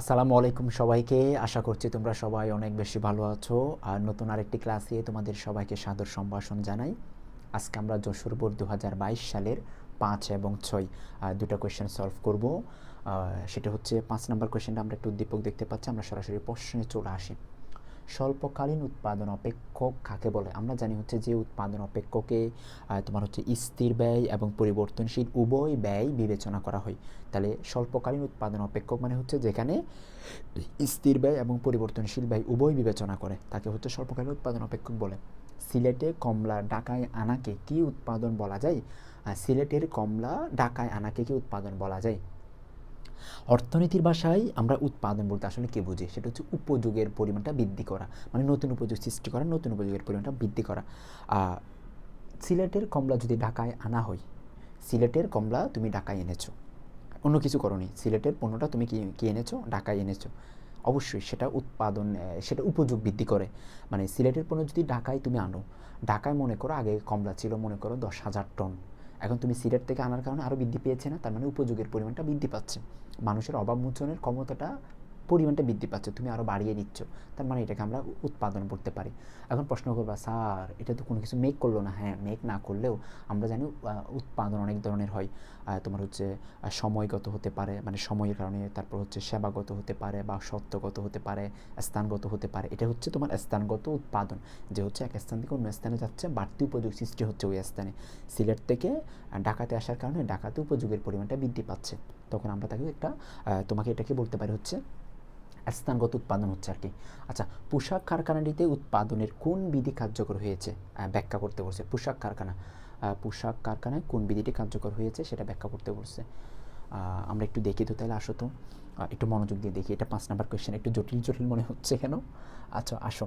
আসসালামু আলাইকুম সবাইকে। আশা করছি তোমরা সবাই অনেক বেশি ভালো আছো। আর নতুন আরেকটি ক্লাসে তোমাদের সবাইকে সাদর সম্ভাষণ জানাই। আজকে আমরা যশোর বোর্ড দু হাজার বাইশ সালের পাঁচ এবং ছয় দুটো কোয়েশ্চেন সলভ করব। সেটা হচ্ছে পাঁচ নম্বর কোয়েশ্চেনটা আমরা একটু উদ্দীপক দেখতে পাচ্ছি। আমরা সরাসরি প্রশ্নে চলে আসি। স্বল্পকালীন উৎপাদন অপেক্ষক কাকে বলে? আমরা জানি হচ্ছে যে উৎপাদন অপেক্ষকে তোমার হচ্ছে স্থির ব্যয় এবং পরিবর্তনশীল উভয় ব্যয় বিবেচনা করা হয়। তাহলে স্বল্পকালীন উৎপাদন অপেক্ষক মানে হচ্ছে যেখানে স্থির ব্যয় এবং পরিবর্তনশীল ব্যয় উভয় বিবেচনা করে। তাকে হচ্ছে স্বল্পকালীন উৎপাদন অপেক্ষক বলে। সিলেটে কমলা ডাকায় আনাকে কি উৎপাদন বলা যায়? সিলেটের কমলা ডাকায় আনাকে কি উৎপাদন বলা যায়? অর্থনীতির ভাষায় আমরা উৎপাদন বলতে আসলে কে বুঝি? সেটা হচ্ছে উপযোগের পরিমাণটা বৃদ্ধি করা। মানে নতুন উপযোগ সৃষ্টি করা, নতুন উপযোগের পরিমাণটা বৃদ্ধি করা। সিলেটের কমলা যদি ঢাকায় আনা হয়, সিলেটের কমলা তুমি ঢাকায় এনেছো। অন্য কিছু করনি, সিলেটের পণ্যটা তুমি কি কি এনেছো? ঢাকায় এনেছো। অবশ্যই সেটা উৎপাদন সেটা উপযোগ বৃদ্ধি করে। মানে সিলেটের পণ্য যদি ঢাকায় তুমি আনো, ঢাকায় মনে করো আগে কমলা ছিল মনে করো দশ হাজার টন। এখন তুমি সিরেট থেকে আনার কারণে আরও বৃদ্ধি পেয়েছে না? তার মানে উপযোগের পরিমাণটা বৃদ্ধি পাচ্ছে। মানুষের অভাব মোচনের ক্ষমতাটা পরিমাণটা বৃদ্ধি পাচ্ছে, তুমি আরও বাড়িয়ে দিচ্ছ তার মানে এটাকে আমরা উৎপাদন করতে পারি। এখন প্রশ্ন করবা, স্যার, এটা তো কোনো কিছু মেক করল না? হ্যাঁ মেক না করলেও আমরা জানি উৎপাদন অনেক ধরনের হয়। তোমার হচ্ছে সময়গত হতে পারে মানে সময়ের কারণে, তারপর হচ্ছে সেবাগত হতে পারে বা সত্যগত হতে পারে, স্থানগত হতে পারে। এটা হচ্ছে তোমার স্থানগত উৎপাদন, যে হচ্ছে এক স্থান থেকে অন্য স্থানে যাচ্ছে, বাড়তি উপযোগ সৃষ্টি হচ্ছে ওই স্থানে। সিলেট থেকে ঢাকাতে আসার কারণে ঢাকাতে উপযোগের পরিমাণটা বৃদ্ধি পাচ্ছে। তখন আমরা তাকে একটা তোমাকে এটাকে বলতে পারি হচ্ছে স্থানগত উৎপাদন হচ্ছে আর কি। আচ্ছা পোশাক কারখানাটিতে উৎপাদনের কোন বিধি কার্যকর হয়েছে? ব্যাখ্যা করতে বলছে পোশাক কারখানা। পোশাক কারখানায় কোন বিধিটি কার্যকর হয়েছে সেটা ব্যাখ্যা করতে বলছে। আমরা একটু দেখি তো তাহলে, আসো তো। একটু মনোযোগ দিয়ে দেখি, এটা পাঁচ নাম্বার কোয়েশ্চেন একটু জটিল জটিল মনে হচ্ছে কেন? আচ্ছা আসো,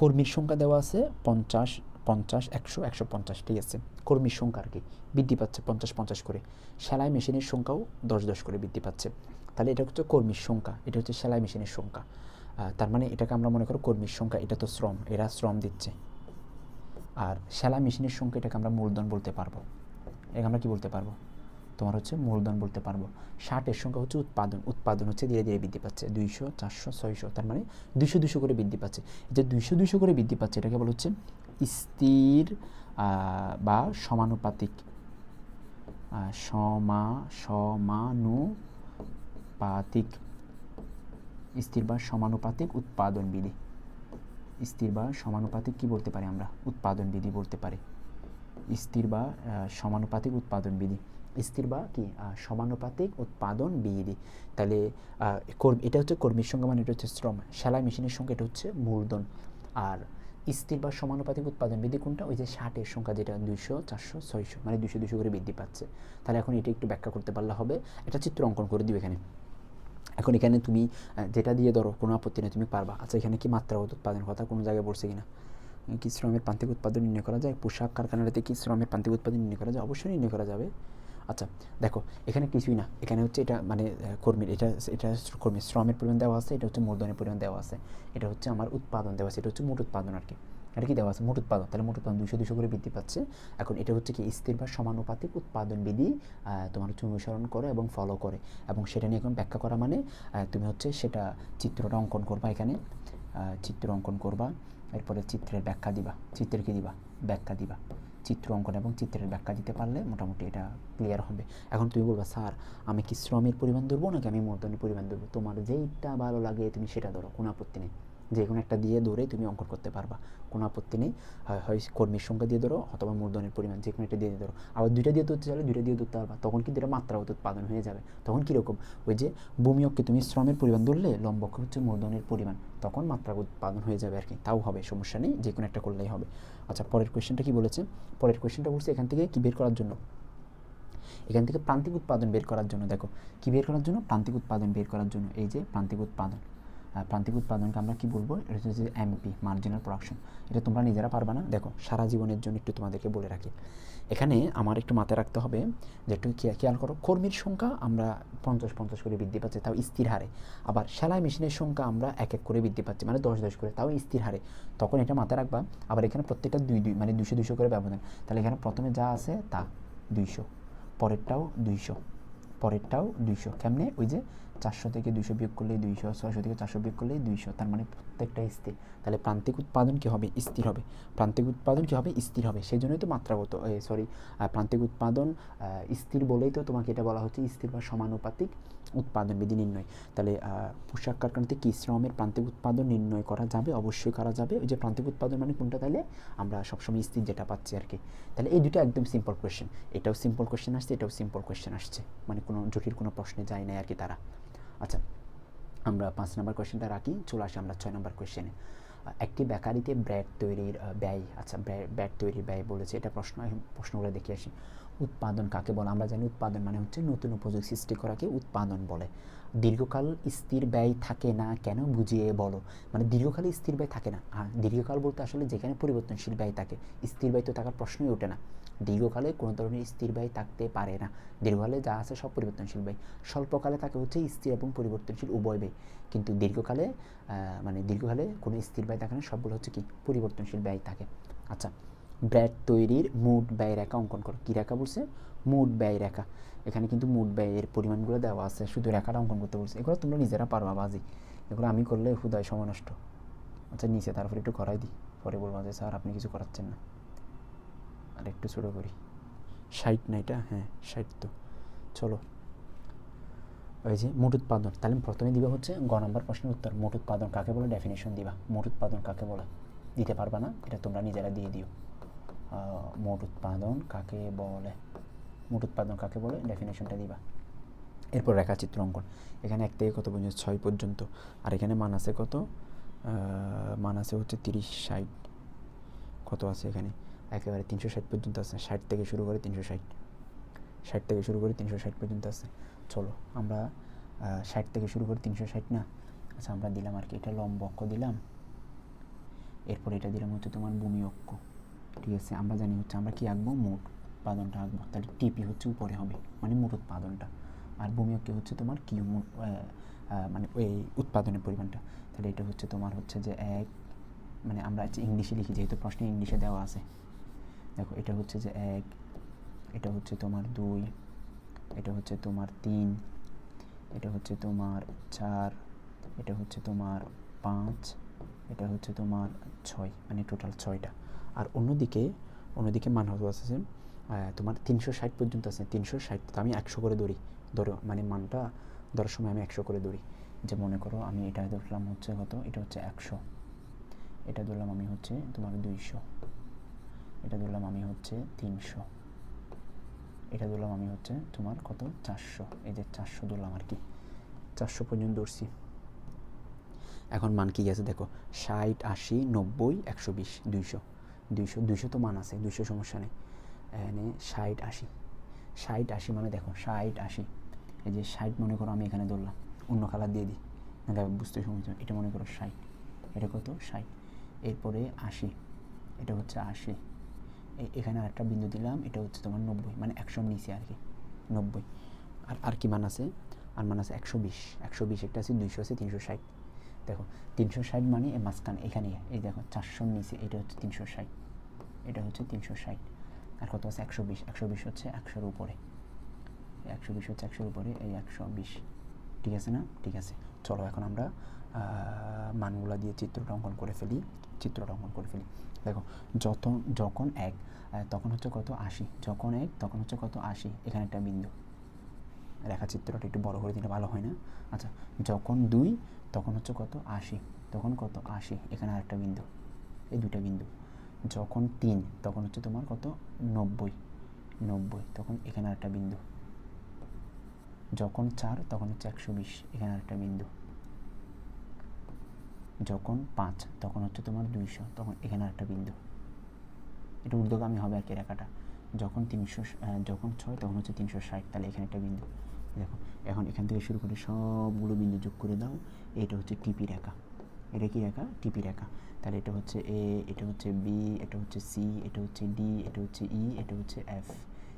কর্মীর সংখ্যা দেওয়া আছে পঞ্চাশ পঞ্চাশ, একশো একশো পঞ্চাশ ঠিক আছে। কর্মীর সংখ্যা আর কি, বৃদ্ধি পাচ্ছে পঞ্চাশ পঞ্চাশ করে। সেলাই মেশিনের সংখ্যাও দশ দশ করে বৃদ্ধি পাচ্ছে। তাহলে এটা হচ্ছে কর্মীর সংখ্যা, এটা হচ্ছে সেলাই মেশিনের সংখ্যা। তার মানে এটাকে আমরা মনে করো কর্মীর সংখ্যা, এটা তো শ্রম, এরা শ্রম দিচ্ছে। আর সেলাই মেশিনের সংখ্যা এটাকে আমরা মূলধন বলতে পারব। এটাকে আমরা কি বলতে পারব? তোমার হচ্ছে মূলধন বলতে পারব। ষাটের সংখ্যা হচ্ছে উৎপাদন উৎপাদন হচ্ছে ধীরে ধীরে বৃদ্ধি পাচ্ছে। দুইশো, চারশো, ছয়শো, তার মানে দুইশো দুশো করে বৃদ্ধি পাচ্ছে। যে দুইশো দুশো করে বৃদ্ধি পাচ্ছে, এটাকে বলা হচ্ছে স্থির বা সমানুপাতিক। সমা, সমানুপাতিক। স্থির বা সমানুপাতিক উৎপাদন বিধি স্থির বা সমানুপাতিক কি বলতে পারি আমরা? উৎপাদন বিধি বলতে পারি। স্থির বা সমানুপাতিক উৎপাদন বিধি স্থির বা কি? সমানুপাতিক উৎপাদন বিধি তাহলে এটা হচ্ছে কর্মীর সংখ্যা মানে এটা হচ্ছে শ্রম। সেলাই মেশিনের সংখ্যা এটা হচ্ছে মূলধন। আর স্থির বা সমানুপাতিক উৎপাদন বিধি কোনটা? ওই যে ষাটের সংখ্যা যেটা, দুইশো, চারশো, ছয়শো মানে দুইশো দুশো করে বৃদ্ধি পাচ্ছে। তাহলে এখন এটা একটু ব্যাখ্যা করতে পারলে হবে। এটা চিত্র অঙ্কন করে দিবে এখানে। এখন এখানে তুমি যেটা দিয়ে ধরো, কোনো আপত্তি নেই, তুমি পারবা। আচ্ছা এখানে কি মাত্রাগত উৎপাদন কথা? কোনো জায়গায় পড়ছে কিনা? কি শ্রমের প্রান্তিক উৎপাদন নির্ণয় করা যায়? পোশাক কারখানাতে কি শ্রমের প্রান্তিক উৎপাদন নির্ণয় করা যায়? অবশ্যই নির্ণয় করা যাবে। আচ্ছা দেখো, এখানে কিছুই না। এখানে হচ্ছে এটা মানে কর্মীর, এটা এটা কর্মীর শ্রমের পরিমাণ দেওয়া আছে, এটা হচ্ছে মূলধনের পরিমাণ দেওয়া আছে, এটা হচ্ছে আমার উৎপাদন দেওয়া আছে, এটা হচ্ছে মোট উৎপাদন আর কি। এটা কি দেওয়া আছে? মোট উৎপাদন। তাহলে মোট উৎপাদন দুশো দুশো করে বৃদ্ধি পাচ্ছে। এখন এটা হচ্ছে কি স্থির বা সমানুপাতিক উৎপাদন বিধি তোমার হচ্ছে অনুসরণ করে এবং ফলো করে। এবং সেটা নিয়ে এখন ব্যাখ্যা করা মানে তুমি হচ্ছে সেটা চিত্রটা অঙ্কন করবা এখানে। চিত্র অঙ্কন করবা, এরপরে চিত্রের ব্যাখ্যা দিবা। চিত্রের কি দিবা? ব্যাখ্যা দিবা। চিত্র অঙ্কন এবং চিত্রের ব্যাখ্যা দিতে পারলে মোটামুটি এটা ক্লিয়ার হবে। এখন তুমি বলবা, স্যার, আমি কি শ্রমের পরিমাণ ধরবো নাকি আমি মূলধনের পরিমাণ ধরবো? তোমার যেইটা ভালো লাগে তুমি সেটা ধরো, কোনো আপত্তি নেই। যে কোনো একটা দিয়ে ধরে তুমি অঙ্কন করতে পারবা। কোনো আপত্তি নেই, হয় কর্মীর সংখ্যা দিয়ে ধরো অথবা মূলধনের পরিমাণ যে কোনো একটা দিয়ে ধরো। আবার দুইটা দিয়ে ধরতে চাইলে দুইটা দিয়ে ধরতে পারবা। তখন কিন্তু এটা মাত্রাগত উৎপাদন হয়ে যাবে। তখন কীরকম ওই যে ভূমিয়ককে তুমি শ্রমের পরিমাণ ধরলে লম্বকে হচ্ছে মূলধনের পরিমাণ। তখন মাত্রাগত উৎপাদন হয়ে যাবে আর কি। তাও হবে, সমস্যা নেই যে কোনো একটা করলেই হবে। আচ্ছা পরের কোয়েশ্চেনটা কি বলেছে? পরের কোয়েশ্চেনটা বলছে এখান থেকে কি বের করার জন্য? এখান থেকে প্রান্তিক উৎপাদন বের করার জন্য, দেখো। কি বের করার জন্য? প্রান্তিক উৎপাদন বের করার জন্য। এই যে প্রান্তিক উৎপাদন। প্রান্তিক উৎপাদনকে আমরা কি বলব? এটা হচ্ছে এমপি মার্জিনাল প্রোডাকশন এটা তোমরা নিজেরা পারবে না? দেখো, সারা জীবনের জন্য একটু তোমাদেরকে বলে রাখি। এখানে আমার একটু মাথায় রাখতে হবে যে একটু খেয়া- খেয়াল করো, কর্মীর সংখ্যা আমরা পঞ্চাশ পঞ্চাশ করে বৃদ্ধি পাচ্ছে, তাও স্থির হারে। আবার সেলাই মেশিনের সংখ্যা আমরা এক এক করে বৃদ্ধি পাচ্ছি মানে দশ দশ করে, তাও স্থির হারে। তখন এটা মাথায় রাখবা, আবার এখানে প্রত্যেকটা দুই দুই মানে দুশো দুশো করে ব্যবধান। তাহলে এখানে প্রথমে যা আছে তা দুইশো, পরেরটাও দুইশো। পরেরটাও দুইশো। কেমনে? ওই যে চারশো থেকে দুইশো বিয়োগ করলে দুইশো, ছয়শো থেকে চারশো বিয়োগ করলে দুইশো, তার মানে প্রত্যেকটা স্থির। তাহলে প্রান্তিক উৎপাদন কী হবে? স্থির হবে। প্রান্তিক উৎপাদন কী হবে? স্থির হবে। সেই জন্যই তো মাত্রাগত সরি প্রান্তিক উৎপাদন স্থির বলেই তো তোমাকে এটা বলা হচ্ছে স্থির বা সমানুপাতিক উৎপাদন বিধি নির্ণয়। তাহলে পোশাক কারখানাতে কি শ্রমের প্রান্তিক উৎপাদন নির্ণয় করা যাবে? অবশ্যই করা যাবে। ওই যে প্রান্তিক উৎপাদন মানে কোনটা তাহলে? আমরা সবসময় স্থির যেটা পাচ্ছি আর কি। তাহলে এই দুটো একদম সিম্পল কোয়েশ্চেন এটাও সিম্পল কোয়েশ্চেন আসছে, এটাও সিম্পল কোয়েশ্চেন আসছে। মানে কোনো জটিল কোনো প্রশ্নে যায় নাই আর কি তারা। আচ্ছা আমরা পাঁচ নম্বর কোয়েশ্চেনটা রাখি, চলে আসি আমরা ছয় নম্বর কোয়েশ্চেনে একটি বেকারিতে ব্রেড তৈরির ব্যয় আচ্ছা ব্রেড তৈরির ব্যয় বলেছে, এটা প্রশ্ন প্রশ্নগুলো দেখে আসি। উৎপাদন কাকে বলে? আমরা জানি উৎপাদন মানে হচ্ছে নতুন উপযোগ সৃষ্টি করাকে উৎপাদন বলে। দীর্ঘকাল স্থির ব্যয় থাকে না কেন বুঝিয়ে বলো? মানে দীর্ঘকাল স্থির ব্যয় থাকে না। হ্যাঁ দীর্ঘকাল বলতে আসলে যেখানে পরিবর্তনশীল ব্যয় থাকে, স্থির ব্যয় তো থাকার প্রশ্নই ওঠে না। দীর্ঘকালে কোনো ধরনের স্থির ব্যয় থাকতে পারে না। দীর্ঘকালে যা আছে সব পরিবর্তনশীল ব্যয় স্বল্পকালে থাকে হচ্ছে স্থির এবং পরিবর্তনশীল উভয় ব্যয় কিন্তু দীর্ঘকালে মানে দীর্ঘকালে কোনো স্থির ব্যয় থাকে না, সবগুলো হচ্ছে কি পরিবর্তনশীল ব্যয় থাকে। আচ্ছা ব্র্যাড তৈরির মোট ব্যয় রেখা অঙ্কন করো। কী রেখা বলছে? মোট ব্যয় রেখা। এখানে কিন্তু মোট ব্যয়ের পরিমাণগুলো দেওয়া আছে, শুধু রেখাটা অঙ্কন করতে বলছে। এগুলো তোমরা নিজেরা পারবা, বাজি। এগুলো আমি করলে হুদয় সময় নষ্ট। আচ্ছা নিচে তারপরে একটু করাই দিই। পরে বলব যে, স্যার, আপনি কিছু করাচ্ছেন না। আর একটু ছোটো করি। ষাট না এটা? হ্যাঁ ষাট তো। চলো। ওই যে মোট উৎপাদন। তাহলে প্রথমে দিবা হচ্ছে গ নম্বর প্রশ্নের উত্তর। মোট উৎপাদন কাকে বলে? ডেফিনেশন দিবা। মোট উৎপাদন কাকে বলে? দিতে পারবা না? এটা তোমরা নিজেরা দিয়ে দিও। মোট উৎপাদন কাকে বলে? মোট উৎপাদন কাকে বলে? ডেফিনেশনটা দিবা। এরপর রেখাচিত্র অঙ্কন। এখানে এক থেকে কত পর্যন্ত? ছয় পর্যন্ত। আর এখানে মান আছে কত? মান আছে হচ্ছে তিরিশ, ষাট। কত আছে এখানে? একেবারে তিনশো ষাট পর্যন্ত আছে। ষাট থেকে শুরু করে তিনশো ষাট। ষাট থেকে শুরু করে তিনশো ষাট পর্যন্ত আছে। চলো, আমরা ষাট থেকে শুরু করে তিনশো ষাট না? আচ্ছা আমরা দিলাম আর কি। এটা লম্ব অক্ষ দিলাম। এরপর এটা দিলাম হচ্ছে তোমার ভূমি অক্ষ। ঠিক আছে, আমরা জানি হচ্ছে আমরা কি আঁকবো? মোট উৎপাদনটা আঁকবো। তাহলে টিপি হচ্ছে উপরে হবে মানে মোট উৎপাদনটা। আর ভূমি অক্ষে হচ্ছে তোমার কিউ মোট মানে ওই উৎপাদনের পরিমাণটা। তাহলে এটা হচ্ছে তোমার হচ্ছে যে এক মানে আমরা ইংলিশে লিখি, যেহেতু প্রশ্নে ইংলিশে দেওয়া আছে। দেখো, এটা হচ্ছে যে এক, এটা হচ্ছে তোমার দুই, এটা হচ্ছে তোমার তিন, এটা হচ্ছে তোমার চার, এটা হচ্ছে তোমার পাঁচ, এটা হচ্ছে তোমার ছয় মানে টোটাল ছয়টা। আর অন্যদিকে অন্যদিকে মান হতো আছে তোমার তিনশো ষাট পর্যন্ত আছে, তিনশো ষাট তো আমি একশো করে ধরি। ধরো মানে মানটা ধরার সময় আমি একশো করে ধরি। যে মনে করো আমি এটা ধরলাম হচ্ছে কত? এটা হচ্ছে একশো। এটা ধরলাম আমি হচ্ছে তোমার দুইশো। এটা ধরলাম আমি হচ্ছে তিনশো। এটা ধরলাম আমি হচ্ছে তোমার কত? চারশো। এই যে চারশো ধরলাম আর কি। চারশো পর্যন্ত ধরছি। এখন মান কি আছে দেখো? ষাট, আশি, নব্বই, একশো বিশ, দুইশো। দুইশো দুইশো তো মান আছে, দুইশো সমস্যা নেই। এখানে ষাট, আশি। ষাট, আশি মানে দেখো, ষাট, আশি। এই যে ষাট মনে করো আমি এখানে ধরলাম। অন্য কালার দিয়ে দিই। নাহলে বুঝতে সমস্যা এটা মনে করো ষাট। এটা কত? ষাট। এরপরে আশি। এটা হচ্ছে আশি। এখানে আরেকটা বিন্দু দিলাম, এটা হচ্ছে তোমার নব্বই মানে একশোর নিচে আর কি, নব্বই। আর আর কি মান আছে? আর মান আছে একশো বিশ একশো বিশ একটা আছে, দুইশো আছে, তিনশো ষাট। দেখো, তিনশো ষাট মানে এ মাঝখানে, এখানে, এই দেখো চারশোর নিচে, এটা হচ্ছে তিনশো ষাট, এটা হচ্ছে তিনশো ষাট। আর কত আছে? একশো বিশ একশো বিশ হচ্ছে একশোর উপরে। একশো বিশ হচ্ছে একশোর উপরে, এই একশো বিশ। ঠিক আছে না? ঠিক আছে। চলো এখন আমরা মানগুলা দিয়ে চিত্রটা অঙ্কন করে ফেলি, চিত্রটা অঙ্কন করে ফেলি। দেখো যত যখন এক তখন হচ্ছে কত? আশি। যখন এক, তখন হচ্ছে কত? আশি। এখানে একটা বিন্দু। রেখাচিত্রটা একটু বড় করে দিলে ভালো হয় না? আচ্ছা যখন দুই, তখন হচ্ছে কত? আশি। তখন কত? আশি। এখানে আরেকটা বিন্দু। এই দুটা বিন্দু। যখন তিন, তখন হচ্ছে তোমার কত? নব্বই। নব্বই। তখন এখানে আরেকটা বিন্দু। যখন চার, তখন হচ্ছে একশো বিশ। এখানে আরেকটা বিন্দু। যখন পাঁচ তখন হচ্ছে তোমার দুইশো তখন এখানে একটা বিন্দু। এটা ঊর্ধ্বগামী হবে আর কি রেখাটা। যখন তিনশো যখন ছয় তখন হচ্ছে তিনশো ষাট তাহলে এখানে একটা বিন্দু। দেখো এখন এখান থেকে শুরু করে সবগুলো বিন্দু যোগ করে দাও এটা হচ্ছে টিপি রেখা। এটা কি রেখা? টিপি রেখা। তাহলে এটা হচ্ছে এ এটা হচ্ছে বি এটা হচ্ছে সি এটা হচ্ছে ডি এটা হচ্ছে ই এটা হচ্ছে এফ।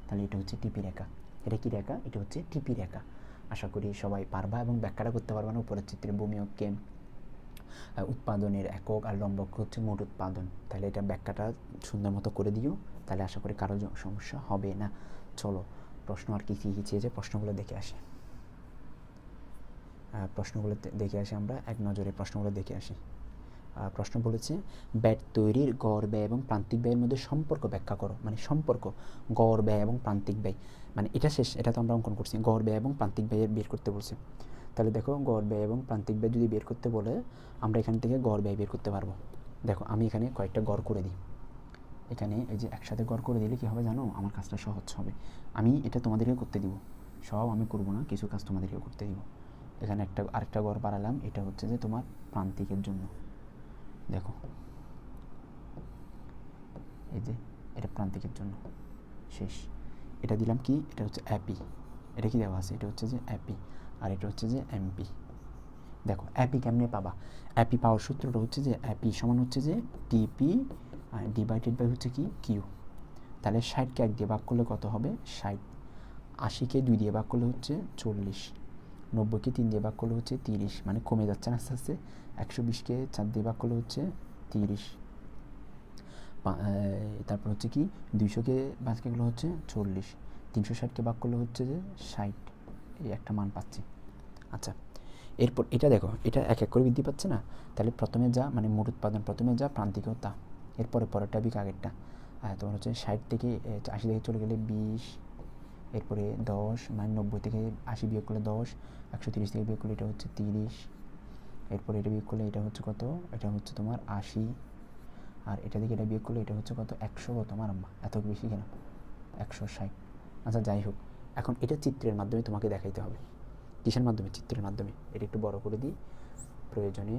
তাহলে এটা হচ্ছে টিপি রেখা। এটা কি রেখা? এটা হচ্ছে টিপি রেখা। আশা করি সবাই পারবা এবং ব্যাখ্যাটা করতে পারবা না উপরের চিত্রে ভূমিয়ককে আহ, উৎপাদনের একক আর লম্বক হচ্ছে মোট উৎপাদন। তাহলে এটা ব্যাখ্যাটা সুন্দর মতো করে দিও, তাহলে আশা করি কারও সমস্যা হবে না। চলো, প্রশ্ন আর কি কী চেয়েছে প্রশ্নগুলো দেখে আসি। প্রশ্নগুলো দেখে আসি আমরা, এক নজরে প্রশ্নগুলো দেখে আসি। প্রশ্ন বলেছে, ব্যাট তৈরির গড় ব্যয় এবং প্রান্তিক ব্যয়ের মধ্যে সম্পর্ক ব্যাখ্যা করো। মানে সম্পর্ক, গড় ব্যয় এবং প্রান্তিক ব্যয়। মানে এটা শেষ, এটা তো আমরা অঙ্কন করছি। গড় ব্যয় এবং প্রান্তিক ব্যয়ের বের করতে বলছে। তাহলে দেখো গড় ব্যয় এবং প্রান্তিক ব্যয় যদি বের করতে বলে, আমরা এখান থেকে গড় ব্যয় বের করতে পারব। দেখো, আমি এখানে কয়েকটা গড় করে দিই। এখানে এই যে একসাথে গড় করে দিলে কী হবে জানো? আমার কাজটা সহজ হবে। আমি এটা তোমাদেরকে করতে দিব। সব আমি করব না, কিছু কাজ তোমাদেরকে করতে দিব। এখানে একটা, আরেকটা গড় বাড়ালাম, এটা হচ্ছে যে তোমার প্রান্তিকের জন্য। দেখো। এই যে, এটা প্রান্তিকের জন্য। শেষ। এটা দিলাম কি? এটা হচ্ছে অ্যাপি। এটা কি দেওয়া আছে? এটা হচ্ছে যে অ্যাপি। আর এটা হচ্ছে যে এমপি দেখো অ্যাপি কেমনে পাবা? অ্যাপি পাওয়ার সূত্রটা হচ্ছে যে অ্যাপি সমান হচ্ছে যে টিপি ডিভাইডেড বাই হচ্ছে কি? কিউ তাহলে ষাটকে এক দিয়ে ভাগ করলে কত হবে? ষাট। আশিকে দুই দিয়ে ভাগ করলে হচ্ছে চল্লিশ। নব্বইকে তিন দিয়ে ভাগ করলে হচ্ছে তিরিশ। মানে কমে যাচ্ছে আস্তে আস্তে। একশো বিশকে চার দিয়ে ভাগ করলে হচ্ছে তিরিশ। তারপর হচ্ছে কি? দুইশোকে বাঁচকে গেলে হচ্ছে চল্লিশ। তিনশো ষাটকে ভাগ করলে হচ্ছে যে ষাট। এই একটা মান পাচ্ছি। আচ্ছা এরপর এটা দেখো, এটা এক এক করে বৃদ্ধি পাচ্ছে না? তাহলে প্রথমে যা মানে মোট উৎপাদন, প্রথমে যা প্রান্তিকেও তা। এরপরে পরেরটা বিক আগেরটা। তোমার হচ্ছে ষাট থেকে আশি থেকে চলে গেলে বিশ, এরপরে দশ মানে নব্বই থেকে আশি বিয়োগ করলে দশ, একশো তিরিশ থেকে বিয়োগ করলে এটা হচ্ছে তিরিশ, এরপরে এটা বিয়োগ করলে এটা হচ্ছে কত? এটা হচ্ছে তোমার আশি, আর এটা থেকে এটা বিয়োগ করলে এটা হচ্ছে কত? একশো কত আমার এত বেশি কেন? একশো ষাট। আচ্ছা যাই হোক। এখন এটা চিত্রের মাধ্যমে তোমাকে দেখাইতে হবে। কিসের মাধ্যমে? চিত্রের মাধ্যমে। এটা একটু বড় করে দিই। প্রয়োজনে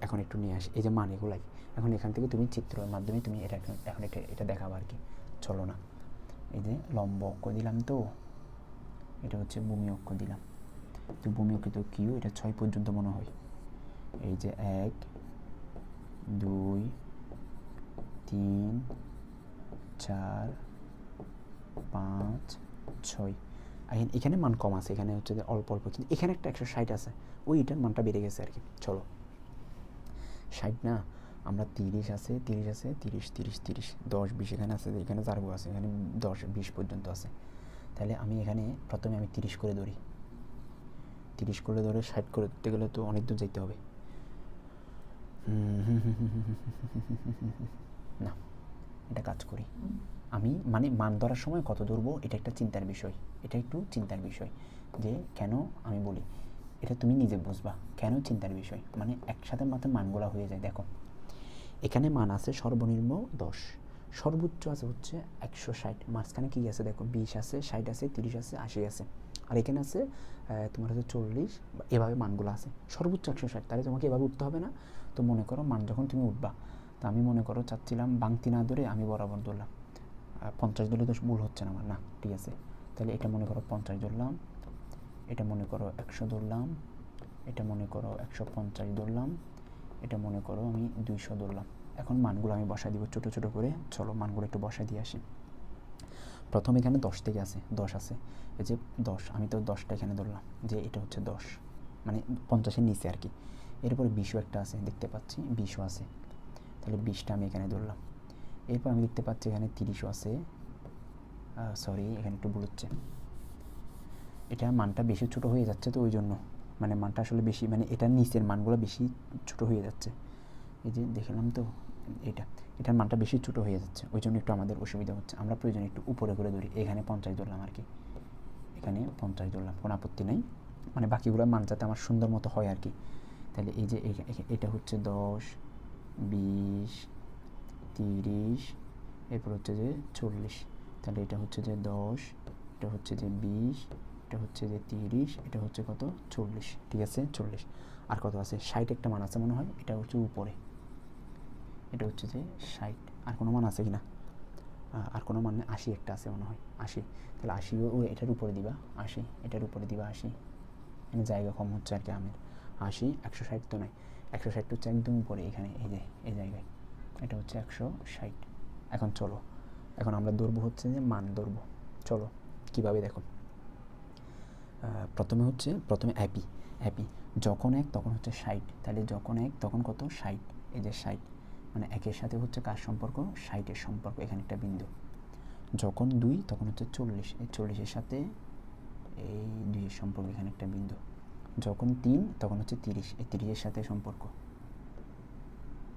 এখন একটু নিয়ে আসি। এই যে মান এগুলাই এখন এখান থেকে তুমি চিত্রের মাধ্যমে তুমি এটা এখন এটা এটা দেখাবো আর কি। চলো না। এই যে লম্ব অক্ষ দিলাম তো। এটা হচ্ছে ভূমি অক্ষ দিলাম। তো ভূমি অক্ষ তো কিউ? এটা ছয় পর্যন্ত মনে হয়। এই যে এক, দুই, তিন, চার পাঁচ, ছয়। এখানে- এখানে মান কম আছে, এখানে হচ্ছে যে অল্প অল্প কিন্তু এখানে একটা একশো ষাট আছে। ওইটার মানটা বেড়ে গেছে আর কি চলো। ষাট না, আমরা তিরিশ আছে তিরিশ আছে, তিরিশ তিরিশ তিরিশ, দশ, বিশ এখানে আছে, এখানে চারগো আছে, এখানে দশ, বিশ পর্যন্ত আছে। তাহলে আমি এখানে প্রথমে আমি তিরিশ করে ধরি। তিরিশ করে ধরে ষাট করতে গেলে তো অনেক দূর যেতে হবে। না, এটা কাজ করি। আমি মানে মান ধরার সময় কত ধরবো, এটা একটা চিন্তার বিষয়। এটা একটু চিন্তার বিষয় যে কেন আমি বলি, এটা তুমি নিজে বুঝবা, কেন চিন্তার বিষয়? মানে একসাথে মাথায় মানগুলা হয়ে যায়, দেখো। এখানে মান আছে সর্বনিম্ন দশ। সর্বোচ্চ আছে হচ্ছে একশো ষাট। মাঝখানে কী আছে দেখো, বিশ আছে, ষাট আছে, তিরিশ আছে, আশি আছে। আর এখানে আছে তোমার হচ্ছে চল্লিশ, এভাবে মানগুলো আছে। সর্বোচ্চ একশো ষাট। তাহলে তোমাকে এভাবে উঠতে হবে না। তো মনে করো মান যখন তুমি উঠবা, তো আমি মনে করো চাচ্ছিলাম বাংতি না ধরে আমি বরাবর ধরলাম। পঞ্চাশ ধরলে তো ভুল হচ্ছে না আমার। না, ঠিক আছে। তাহলে এটা মনে করো পঞ্চাশ ধরলাম। এটা মনে করো একশো ধরলাম। এটা মনে করো একশো পঞ্চাশ ধরলাম। এটা মনে করো আমি দুইশো ধরলাম। এখন মানগুলো আমি বসাই দিব ছোটো ছোটো করে। চলো মানগুলো একটু বসাই দিয়ে আসি। প্রথম এখানে দশ থেকে আছে, দশ আছে। এই যে দশ, আমি তো দশটা এখানে ধরলাম যে এটা হচ্ছে দশ। মানে পঞ্চাশের নিচে আর কি। এরপরে বিশও একটা আছে, দেখতে পাচ্ছি, বিশও আছে। তাহলে বিশটা আমি এখানে ধরলাম। এরপর আমি দেখতে পাচ্ছি এখানে তিরিশও আছে। সরি এখানে একটু ভুল হচ্ছে। এটা মানটা বেশি ছোট হয়ে যাচ্ছে তো ওই জন্য মানে মানটা আসলে বেশি মানে এটার নিচের মানগুলো বেশি ছোট হয়ে যাচ্ছে। এই যে দেখলাম তো, এটা, এটার মানটা বেশি ছোট হয়ে যাচ্ছে। ওই জন্য একটু আমাদের অসুবিধা হচ্ছে। আমরা প্রয়োজন একটু উপরে করে ধরি। এখানে পঞ্চাশ ধরলাম আর কি। এখানে পঞ্চাশ ধরলাম, কোনো আপত্তি নেই। মানে বাকিগুলো মান যাতে আমার সুন্দর মতো হয় আর কি। তাহলে এই যে এটা হচ্ছে দশ, বিশ তিরিশ, এরপর হচ্ছে যে চল্লিশ। তাহলে এটা হচ্ছে যে দশ, এটা হচ্ছে যে বিশ, এটা হচ্ছে যে তিরিশ, এটা হচ্ছে কত? চল্লিশ। ঠিক আছে? চল্লিশ। আর কত আছে? ষাট একটা মান আছে মনে হয়, এটা হচ্ছে উপরে। এটা হচ্ছে যে ষাট। আর কোনো মান আছে কি না? আর কোনো মান আশি একটা আছে মনে হয়। আশি। তাহলে আশিও ও এটার উপরে দিবা। আশি। এটার উপরে দিবা আশি। মানে জায়গা কম হচ্ছে আর কি আমের। আশি, একশো ষাট তো নয় একশো ষাট হচ্ছে একদম উপরে, এখানে, এই যে, এই জায়গায়। এটা হচ্ছে একশো ষাট। এখন চলো। এখন আমরা ধরবো হচ্ছে যে মান ধরবো চলো, কীভাবে দেখো? প্রথমে হচ্ছে, প্রথমে অ্যাপি। অ্যাপি, যখন এক, তখন হচ্ছে ষাট। তাহলে যখন এক, তখন কত? ষাট। এই যে ষাট। মানে একের সাথে হচ্ছে কার সম্পর্ক? ষাটের সম্পর্ক। এখানে একটা বিন্দু। যখন দুই, তখন হচ্ছে চল্লিশ। এই চল্লিশের সাথে এই দুইয়ের সম্পর্ক, এখানে একটা বিন্দু। যখন তিন, তখন হচ্ছে তিরিশ। এই তিরিশের সাথে সম্পর্ক।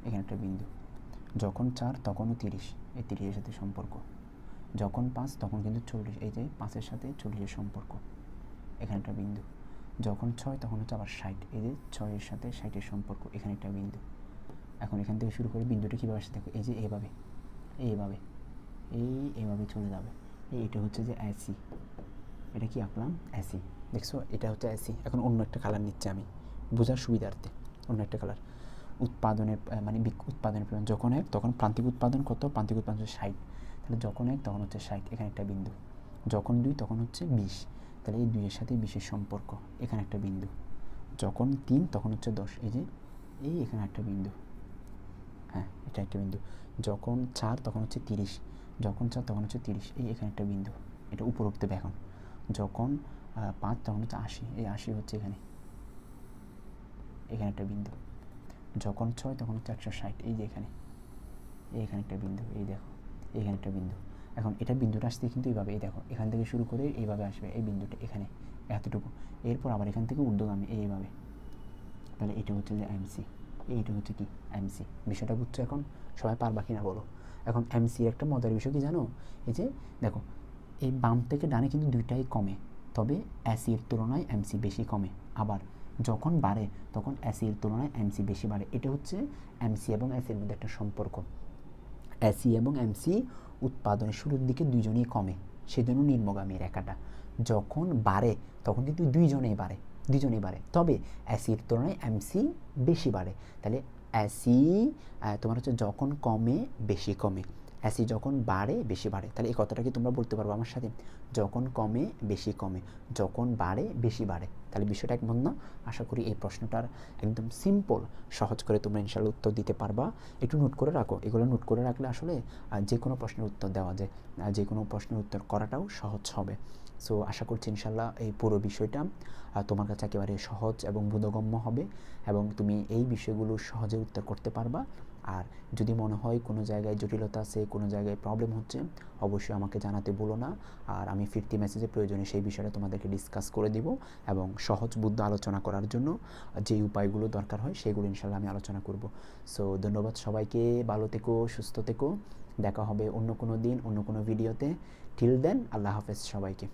এখানে একটা বিন্দু। যখন চার, তখনও তিরিশ। এই তিরিশের সাথে সম্পর্ক। যখন পাঁচ, তখন কিন্তু চল্লিশ। এই যে পাঁচের সাথে চল্লিশের সম্পর্ক। এখানে একটা বিন্দু। যখন ছয়, তখন হচ্ছে আবার ষাট। এই যে ছয়ের সাথে ষাটের সম্পর্ক, এখানে একটা বিন্দু। এখন এখান থেকে শুরু করে বিন্দুটা কীভাবে আসছে দেখো, এই যে এভাবে, এইভাবে, এই এভাবে চলে যাবে। এই এটা হচ্ছে যে অ্যাসি। এটা কি আঁকলাম? অ্যাসি। দেখছ? এটা হচ্ছে অ্যাসি। এখন অন্য একটা কালার নিচ্ছে আমি। বোঝার সুবিধার্থে। অন্য একটা কালার উৎপাদনের মানে উৎপাদনের পরিমাণ যখন এক, তখন প্রান্তিক উৎপাদন কত? প্রান্তিক উৎপাদন হচ্ছে ষাট। তাহলে যখন এক, তখন হচ্ছে ষাট। এখানে একটা বিন্দু। যখন দুই, তখন হচ্ছে বিশ। তাহলে এই দুইয়ের সাথে বিশের সম্পর্ক। এখানে একটা বিন্দু। যখন তিন, তখন হচ্ছে দশ। এই যে, এই এখানে একটা বিন্দু। হ্যাঁ এটা একটা বিন্দু। যখন চার, তখন হচ্ছে তিরিশ। যখন চার, তখন হচ্ছে তিরিশ। এই এখানে একটা বিন্দু। এটা উপরোক্ত এখন যখন পাঁচ, তখন হচ্ছে আশি। এই আশি হচ্ছে এখানে। এখানে একটা বিন্দু। যখন ছয় তখন হচ্ছে একশো ষাট, এই যে এখানে। এই এখানে একটা বিন্দু, এই দেখো, এইখানে একটা বিন্দু। এখন এটা বিন্দুটা আসতে কিন্তু এইভাবে, এই দেখো, এখান থেকে শুরু করে এইভাবে আসবে, এই বিন্দুটা এখানে, এতটুকু। এরপর আবার এখান থেকে ঊর্ধ্বগামী এইভাবে। তাহলে এটা হচ্ছে যে এমসি এইটা হচ্ছে কি? এমসি বিষয়টা বুঝছ এখন? সবাই পারবা কিনা বলো? এখন এমসির একটা মজার বিষয় কি জানো? এই যে, দেখো, এই বাম থেকে ডানে কিন্তু দুইটাই কমে, তবে অ্যাসির তুলনায় এমসি বেশি কমে। আবার যখন বাড়ে, তখন অ্যাসির তুলনায় এমসি বেশি বাড়ে। এটা হচ্ছে এমসি এবং অ্যাসির মধ্যে একটা সম্পর্ক। অ্যাসি এবং এমসি উৎপাদনের শুরুর দিকে দুইজনই কমে, সেজন্য নিম্নগামী রেখাটা। যখন বাড়ে, তখন কিন্তু দুইজনেই বাড়ে দুইজনেই বাড়ে। তবে অ্যাসির তুলনায় এমসি বেশি বাড়ে। তাহলে অ্যাসি তোমার হচ্ছে যখন কমে, বেশি কমে। অ্যাসি যখন বাড়ে, বেশি বাড়ে। তাহলে এই কথাটা কি তোমরা বলতে পারব আমার সাথে? যখন কমে, বেশি কমে। যখন বাড়ে, বেশি বাড়ে। তাহলে বিষয়টা একমত না? আশা করি এই প্রশ্নটার একদম সিম্পল সহজ করে তোমরা ইনশাল্লাহ উত্তর দিতে পারবা। একটু নোট করে রাখো। এগুলো নোট করে রাখলে আসলে যে কোনো প্রশ্নের উত্তর দেওয়া যায়। যে কোনো প্রশ্নের উত্তর করাটাও সহজ হবে। সো আশা করছি ইনশাল্লাহ এই পুরো বিষয়টা তোমার কাছে একেবারে সহজ এবং বোধগম্য হবে এবং তুমি এই বিষয়গুলো সহজে উত্তর করতে পারবা। আর যদি মনে হয় কোনো জায়গায় জটিলতা আছে, কোনো জায়গায় প্রবলেম হচ্ছে, অবশ্যই আমাকে জানাতে বলো না। আর আমি ফিরতি মেসেজে প্রয়োজনে সেই বিষয়টা তোমাদেরকে ডিসকাস করে দিব এবং সহজ বুদ্ধ আলোচনা করার জন্য যে উপায়গুলো দরকার হয়, সেগুলো ইনশাল্লাহ আমি আলোচনা করব। সো ধন্যবাদ সবাইকে। ভালো থেকো, সুস্থ থেকো। দেখা হবে অন্য কোনো দিন, অন্য কোনো ভিডিওতে টিল দেন আল্লাহ হাফেজ সবাইকে।